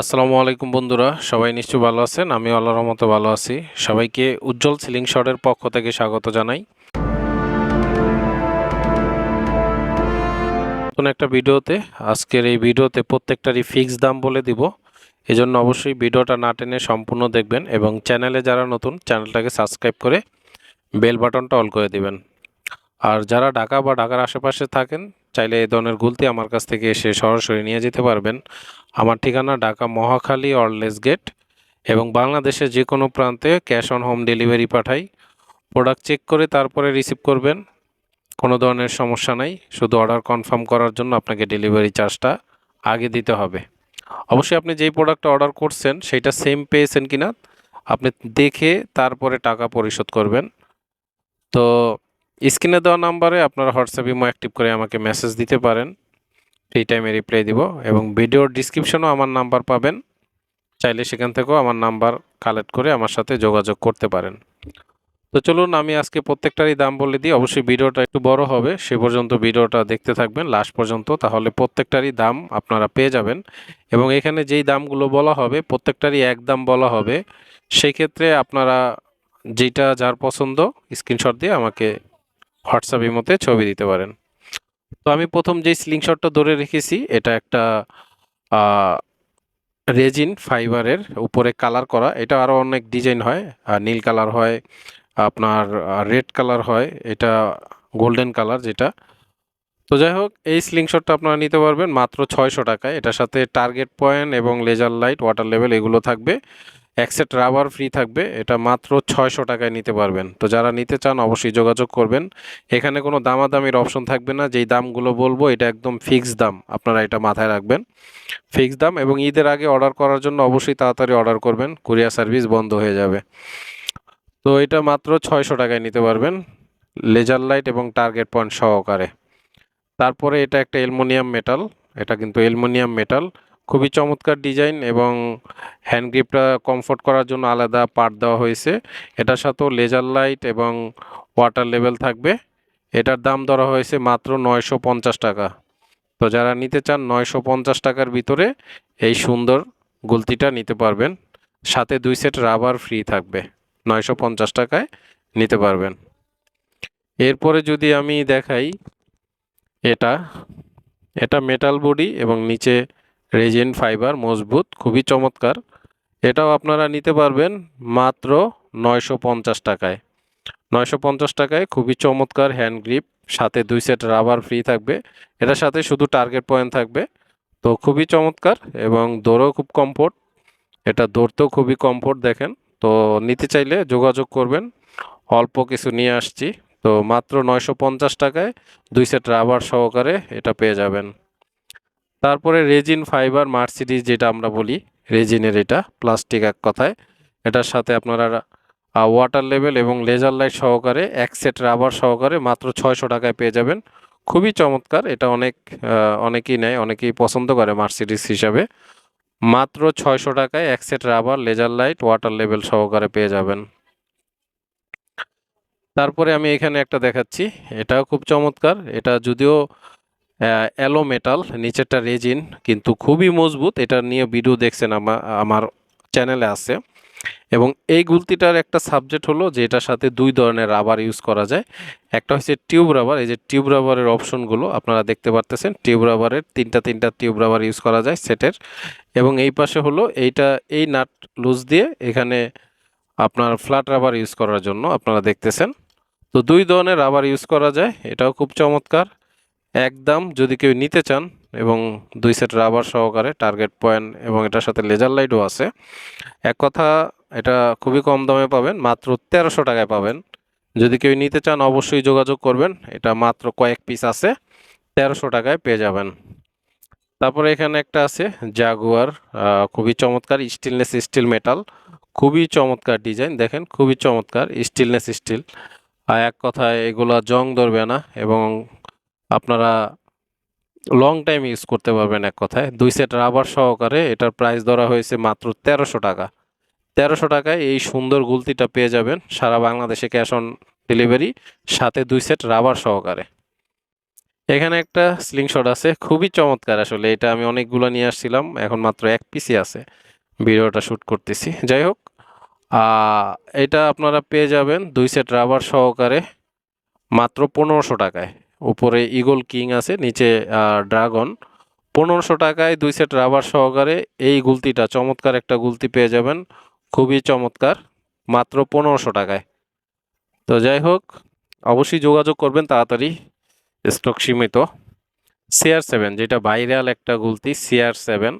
আসসালামু আলাইকুম বন্ধুরা, সবাই নিশ্চয়ই ভালো আছেন? আমি আল্লাহর মতো ভালো আছি। সবাইকে উজ্জ্বল সিলিং শটের পক্ষ থেকে স্বাগত জানাই। নতুন একটা ভিডিওতে, আজকের এই ভিডিওতে প্রত্যেকটারই ফিক্স দাম বলে দিব। এজন্য অবশ্যই ভিডিওটা না টেনে সম্পূর্ণ দেখবেন এবং চ্যানেলে যারা নতুন, চ্যানেলটাকে সাবস্ক্রাইব করে বেল বাটনটা অল করে দিবেন। আর যারা ঢাকা বা ঢাকার আশেপাশে থাকেন চাইলে এই ধরনের গুলতি আমার কাছ থেকে এসে সরাসরি নিয়ে যেতে পারবেন। আমার ঠিকানা ঢাকা মহাখালী অরলেস গেট এবং বাংলাদেশের যে কোনো প্রান্তে ক্যাশ অন হোম ডেলিভারি পাঠাই। প্রোডাক্ট চেক করে তারপরে রিসিভ করবেন। কোনো ধরনের সমস্যা নাই। শুধু অর্ডার কনফার্ম করার জন্য আপনাকে ডেলিভারি চার্জটা আগে দিতে হবে। অবশ্যই আপনি যেই প্রোডাক্টটা অর্ডার করছেন সেটা সেম পেয়েছেন কিনা, আপনি দেখে তারপরে টাকা পরিশোধ করবেন। তো স্ক্রিনে দেওয়া নাম্বারে আপনারা হোয়াটসঅ্যাপ, ইমো অ্যাক্টিভ করে আমাকে মেসেজ দিতে পারেন। ফ্রি টাইমে রিপ্লাই দিব এবং ভিডিওর ডিসক্রিপশনেও আমার নাম্বার পাবেন। চাইলে সেখান থেকেও আমার নাম্বার কালেক্ট করে আমার সাথে যোগাযোগ করতে পারেন। তো চলুন, আমি আজকে প্রত্যেকটারই দাম বলে দিই। অবশ্যই ভিডিওটা একটু বড় হবে। সে পর্যন্ত ভিডিওটা দেখতে থাকবেন। লাস্ট পর্যন্ত তাহলে প্রত্যেকটারই দাম আপনারা পেয়ে যাবেন। এবং এখানে যেই দামগুলো বলা হবে, প্রত্যেকটারই এক দাম বলা হবে। সেই ক্ষেত্রে আপনারা যেটা যার পছন্দ, স্ক্রিনশট দিয়ে আমাকে হোয়াটসঅ্যাপ ইমোতে ছবি দিতে পারেন। তো আমি প্রথম যে স্লিংশটটা ধরে রেখেছি, এটা একটা রেজিন ফাইবারের উপরে কালার করা। এটা আরও অনেক ডিজাইন হয়। নীল কালার হয়, আপনার রেড কালার হয়, এটা গোল্ডেন কালার যেটা। তো যাই হোক, এই স্লিংশটটা আপনারা নিতে পারবেন মাত্র ছয়শো টাকায়। এটার সাথে টার্গেট পয়েন্ট এবং লেজার লাইট, ওয়াটার লেভেল এগুলো থাকবে। এক সেট রাবার ফ্রি থাকবে, এটা মাত্র ছয়শো টাকায় নিতে পারবেন। তো যারা নিতে চান অবশ্যই যোগাযোগ করবেন। এখানে কোনো দামাদামির অপশন থাকবে না, যেই দামগুলো বলব, এটা একদম ফিক্সড দাম, আপনারা এটা মাথায় রাখবেন। ফিক্সড দাম এবং ঈদের আগে অর্ডার করার জন্য অবশ্যই তাড়াতাড়ি অর্ডার করবেন কুরিয়ার সার্ভিস বন্ধ হয়ে যাবে। তো এটা মাত্র ছয়শো টাকায় নিতে পারবেন লেজার লাইট এবং টার্গেট পয়েন্ট সহকারে। তারপরে এটা একটা অ্যালুমিনিয়াম মেটাল এটা কিন্তু অ্যালুমিনিয়াম মেটাল খুবই চমৎকার ডিজাইন এবং হ্যান্ড গ্রিপটা কমফোর্ট করার জন্য আলাদা পার্ট দেওয়া হয়েছে। এটার সাথেও লেজার লাইট এবং ওয়াটার লেভেল থাকবে। এটার দাম ধরা হয়েছে মাত্র নয়শো পঞ্চাশ টাকা। তো যারা নিতে চান নয়শো পঞ্চাশ টাকার ভিতরে এই সুন্দর গুলতিটা নিতে পারবেন। সাথে দুই সেট রাবার ফ্রি থাকবে। নয়শো পঞ্চাশ টাকায় নিতে পারবেন। এরপরে যদি আমি দেখাই, এটা এটা মেটাল বডি এবং নিচে রেজিন ফাইবার মজবুত, খুবই চমৎকার। এটাও আপনারা নিতে পারবেন মাত্র নয়শো পঞ্চাশ টাকায়। নয়শো পঞ্চাশ টাকায় খুবই চমৎকার হ্যান্ড গ্রিপ সাথে দুই সেট রাবার ফ্রি থাকবে। এটার সাথে শুধু টার্গেট পয়েন্ট থাকবে। তো খুবই চমৎকার এবং দৌড়ও খুব কমফোর্ট এটা দৌড়তেও খুবই কমফোর্ট দেখেন। তো নিতে চাইলে যোগাযোগ করবেন। অল্প কিছু নিয়ে আসছি। তো মাত্র নয়শো পঞ্চাশ টাকায় দুই সেট রাবার সহকারে এটা পেয়ে যাবেন। তারপরে রেজিন ফাইবার মার্সিডিজ যেটা আমরা বলি, রেজিনের এটা, প্লাস্টিক এক কথায়। এটার সাথে আপনারা ওয়াটার লেভেল এবং লেজার লাইট সহকারে এক সেট রাবার সহকারে মাত্র ছয়শো টাকায় পেয়ে যাবেন। খুবই চমৎকার, এটা অনেক অনেকেই নেয়, অনেকেই পছন্দ করে মার্সিডিস হিসাবে। মাত্র ছয়শো টাকায় এক set rubber laser light water level সহকারে পেয়ে যাবেন। তারপরে আমি এখানে একটা দেখাচ্ছি, এটাও খুব চমৎকার, এটা যদিও অ্যালো মেটাল নিচেরটা রেজিন কিন্তু খুবই মজবুত। এটা নিয়ে ভিডিও দেখছেন আমার আমার চ্যানেলে আছে। এবং এই গুলতিটার একটা সাবজেক্ট হলো যে এটার সাথে দুই ধরনের রাবার ইউজ করা যায়। একটা হচ্ছে টিউব রাবার এই যে টিউব রাবারের অপশনগুলো আপনারা দেখতে পারতেছেন। টিউব রাবারের তিনটা তিনটা টিউব রাবার ইউজ করা যায় সেটের এবং এই পাশে হলো এইটা, এই নাট লুজ দিয়ে এখানে আপনার ফ্ল্যাট রাবার ইউজ করার জন্য আপনারা দেখতেছেন। তো দুই ধরনের রাবার ইউজ করা যায়। এটাও খুব চমৎকার। একদম যদি কেউ নিতে চান এবং দুই সেট রাবার সহকারে টার্গেট পয়েন্ট এবং এটার সাথে লেজার লাইটও আছে, এক কথা এটা খুবই কম দামে পাবেন, মাত্র তেরোশো টাকায় পাবেন। যদি কেউ নিতে চান অবশ্যই যোগাযোগ করবেন, এটা মাত্র কয়েক পিস আছে, তেরোশো টাকায় পেয়ে যাবেন। তারপরে এখানে একটা আছে জাগুয়ার খুবই চমৎকার স্টিলনেস স্টিল মেটাল খুবই চমৎকার ডিজাইন দেখেন খুবই চমৎকার স্টিলনেস স্টিল আর এক কথায় এগুলা জং ধরবে না এবং আপনারা লং টাইম ইউজ করতে পারবেন এক কথায়। দুই সেট রাবার সহকারে এটার প্রাইস ধরা হয়েছে মাত্র তেরোশো টাকা। তেরোশো টাকায় এই সুন্দর গুলতিটা পেয়ে যাবেন সারা বাংলাদেশে ক্যাশ অন ডেলিভারি সাথে দুই সেট রাবার সহকারে। এখানে একটা স্লিংশট আছে, খুবই চমৎকার আসলে। এটা আমি অনেকগুলো নিয়ে আসছিলাম, এখন মাত্র এক পিসি আছে। ভিডিওটা শ্যুট করতেছি। যাই হোক এটা আপনারা পেয়ে যাবেন দুই সেট রাবার সহকারে মাত্র পনেরোশো টাকায়। উপরে ইগল কিং আছে, নিচে ড্রাগন। পনেরোশো টাকায় দুই সেট রাবার সহকারে এই গুলতিটা, চমৎকার একটা গুলতি পেয়ে যাবেন। খুবই চমৎকার, মাত্র পনেরোশো টাকায়। তো যাই হোক, অবশ্যই যোগাযোগ করবেন তাড়াতাড়ি, স্টক সীমিত। সিআর সেভেন, যেটা ভাইরাল একটা গুলতি, সিআর সেভেন।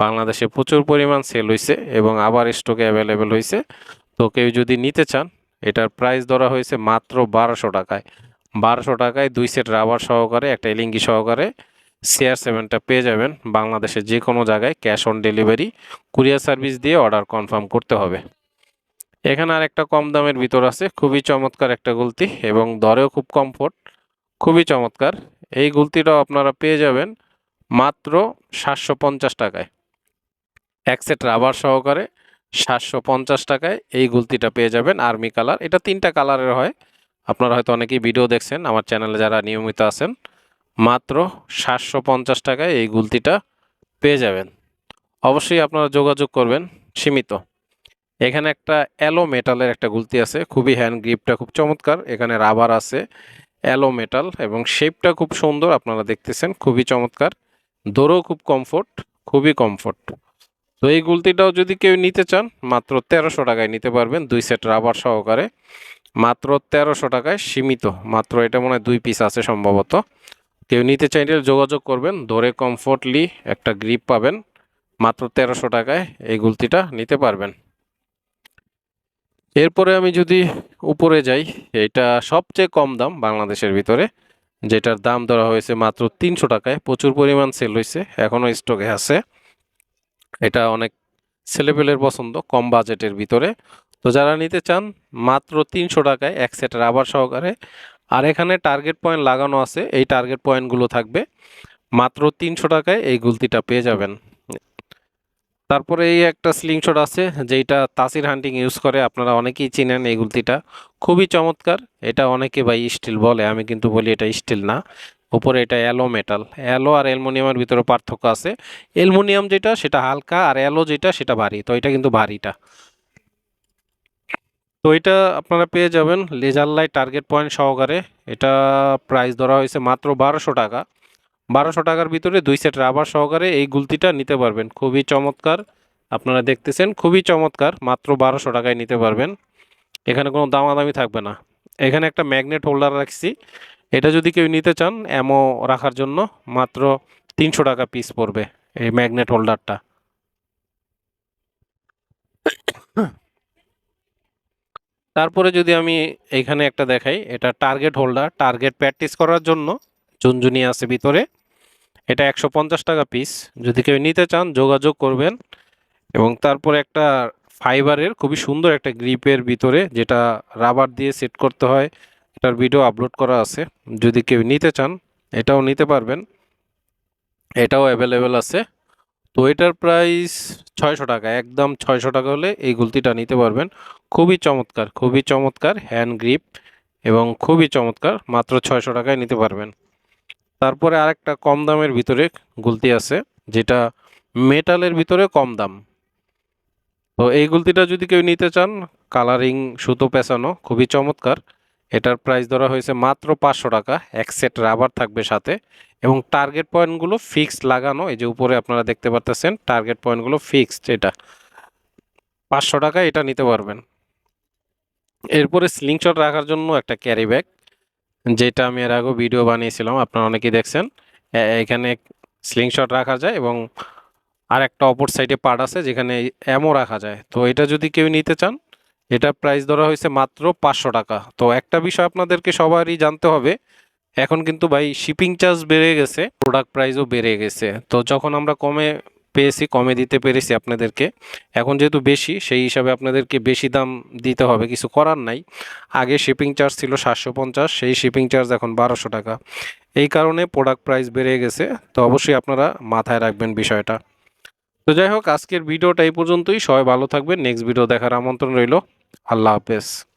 বাংলাদেশে প্রচুর পরিমাণ সেল হয়েছে এবং আবার স্টকে অ্যাভেলেবেল হয়েছে তো কেউ যদি নিতে চান, এটার প্রাইস ধরা হয়েছে মাত্র বারোশো টাকায়। বারোশো টাকায় দুই সেট রাবার সহকারে, একটা এলিঙ্গি সহকারে সিআর সেভেনটা পেয়ে যাবেন বাংলাদেশের যে কোনো জায়গায় cash on delivery courier service দিয়ে অর্ডার কনফার্ম করতে হবে। এখানে আর একটা কম দামের ভিতর আছে, খুবই চমৎকার একটা গুলতি এবং দরেও খুব কমফোর্ট খুবই চমৎকার। এই গুলতিটাও আপনারা পেয়ে যাবেন মাত্র সাতশো পঞ্চাশ টাকায়। এক সেট রাবার সহকারে সাতশো পঞ্চাশ টাকায় এই গুলতিটা পেয়ে যাবেন। আর্মি কালার এটা তিনটা কালারের হয়। আপনারা হয়তো অনেকেই ভিডিও দেখছেন, আমার চ্যানেলে যারা নিয়মিত আছেন, মাত্র সাতশো পঞ্চাশ টাকায় এই গুলতিটা পেয়ে যাবেন। অবশ্যই আপনারা যোগাযোগ করবেন, সীমিত। এখানে একটা অ্যালো মেটালের একটা গুলতি আছে, খুবই হ্যান্ড গ্রিপটা খুব চমৎকার, এখানে রাবার আছে, অ্যালো মেটাল, এবং শেপটা খুব সুন্দর, আপনারা দেখতেছেন, খুবই চমৎকার। দৌড়ও খুব কমফোর্ট, খুবই কমফোর্ট। তো এই গুলতিটাও যদি কেউ নিতে চান, মাত্র তেরোশো টাকায় নিতে পারবেন, দুই সেট রাবার সহকারে। মাত্র তেরোশো টাকায় সীমিত। মাত্র এটা মনে হয় দুই পিস আছে সম্ভবত। কেউ নিতে চাইলে যোগাযোগ করবেন। ধরে কমফোর্টলি একটা গ্রিপ পাবেন। মাত্র তেরোশো টাকায় এই গুলতিটা নিতে পারবেন। এরপরে আমি যদি উপরে যাই, এটা সবচেয়ে কম দাম বাংলাদেশের ভিতরে। যেটার দাম ধরা হয়েছে মাত্র তিনশো টাকায়। প্রচুর পরিমাণ সেল হয়েছে। এখনও স্টকে আছে। এটা অনেক ছেলেপেলের পছন্দ, কম বাজেটের ভিতরে। তো যারা নিতে চান, মাত্র তিনশো টাকায় এক সেট রাবার সহকারে। আর এখানে টার্গেট পয়েন্ট লাগানো আছে, এই টার্গেট পয়েন্টগুলো থাকবে। মাত্র তিনশো টাকায় এই গুলতিটা পেয়ে যাবেন। তারপরে এই একটা স্লিংশট আছে যেটা তাসির হান্টিং ইউজ করে, আপনারা অনেকেই চিনেন এই গুলতিটা। খুবই চমৎকার, এটা অনেকে ভাই স্টিল বলে, আমি কিন্তু বলি এটা স্টিল না। উপরে এটা অ্যালো মেটাল অ্যালো আর অ্যালমোনিয়ামের ভিতরে পার্থক্য আছে। অ্যালমোনিয়াম যেটা, সেটা হালকা, আর অ্যালো যেটা, সেটা ভারী, তো এটা কিন্তু ভারীটা। তো এটা আপনারা পেয়ে যাবেন লেজার লাইট টার্গেট পয়েন্ট সহকারে। এটা প্রাইস ধরা হয়েছে মাত্র বারোশো টাকা। বারোশো টাকার ভিতরে দুই সেট রাবার সহকারে এই গুলতিটা নিতে পারবেন। খুবই চমৎকার। আপনারা দেখতেছেন, খুবই চমৎকার। মাত্র বারোশো টাকায় নিতে পারবেন। এখানে কোনো দামাদামি থাকবে না। এখানে একটা ম্যাগনেট হোল্ডার রাখছি। এটা যদি কেউ নিতে চান এমও রাখার জন্য মাত্র তিনশো টাকা পিস পড়বে এই ম্যাগনেট হোল্ডারটা তারপরে যদি আমি এইখানে একটা দেখাই, এটা টার্গেট হোল্ডার টার্গেট প্র্যাকটিস করার জন্য ঝুনঝুনি আছে ভিতরে। এটা একশো পঞ্চাশ টাকা পিস যদি কেউ নিতে চান, যোগাযোগ করবেন। এবং তারপরে একটা ফাইবারের খুবই সুন্দর একটা গ্রিপের ভিতরে যেটা রাবার দিয়ে সেট করতে হয়, এটার ভিডিও আপলোড করা আছে। যদি কেউ নিতে চান, এটাও নিতে পারবেন। এটাও অ্যাভেলেবেল আছে। তো এটার প্রাইস ছয়শো টাকা, একদম ছয়শো টাকা হলে এই গুলতিটা নিতে পারবেন। খুবই চমৎকার খুবই চমৎকার হ্যান্ড গ্রিপ এবং খুবই চমৎকার, মাত্র ছয়শো টাকায় নিতে পারবেন। তারপরে আরেকটা কম দামের ভিতরে গুলতি আছে, যেটা মেটালের ভিতরে কম দাম। তো এই গুলতিটা যদি কেউ নিতে চান কালারিং সুতো পেঁচানো, খুবই চমৎকার। এটার প্রাইস ধরা হয়েছে মাত্র পাঁচশো টাকা, এক সেট রাবার থাকবে সাথে। এবং টার্গেট পয়েন্টগুলো ফিক্সড লাগানো, এই যে উপরে আপনারা দেখতে পাচ্ছেন টার্গেট পয়েন্টগুলো ফিক্সড এটা। পাঁচশো টাকা এটা নিতে পারবেন। এরপরে স্লিংশট রাখার জন্য একটা ক্যারি ব্যাগ যেটা আমি এর আগেও ভিডিও বানিয়েছিলাম, আপনারা অনেকেই দেখছেন। এখানে স্লিংশট রাখা যায় এবং আর একটা অপর সাইডে পার্ট আছে, যেখানে এমও রাখা যায়। তো এটা যদি কেউ নিতে চান, এটা প্রাইস ধরা হয়েছে মাত্র পাঁচশো টাকা। তো একটা বিষয় আপনাদেরকে সবারই জানতে হবে এখন কিন্তু ভাই শিপিং চার্জ বেড়ে গেছে প্রোডাক্ট প্রাইসও বেড়ে গেছে। তো যখন আমরা কমে পেয়েছি, কমে দিতে পেরেছি আপনাদেরকে, এখন যেহেতু বেশি, সেই হিসাবে আপনাদেরকে বেশি দাম দিতে হবে, কিছু করার নাই। আগে শিপিং চার্জ ছিল সাতশো পঞ্চাশ, সেই শিপিং চার্জ এখন বারোশো টাকা। এই কারণে প্রোডাক্ট প্রাইস বেড়ে গেছে, তো অবশ্যই আপনারা মাথায় রাখবেন বিষয়টা। তো যাই হোক, আজকের ভিডিওটা এই পর্যন্তই। সবাই ভালো থাকবেন। নেক্সট ভিডিও দেখার আমন্ত্রণ রইল। আল্লাহ হাফেজ।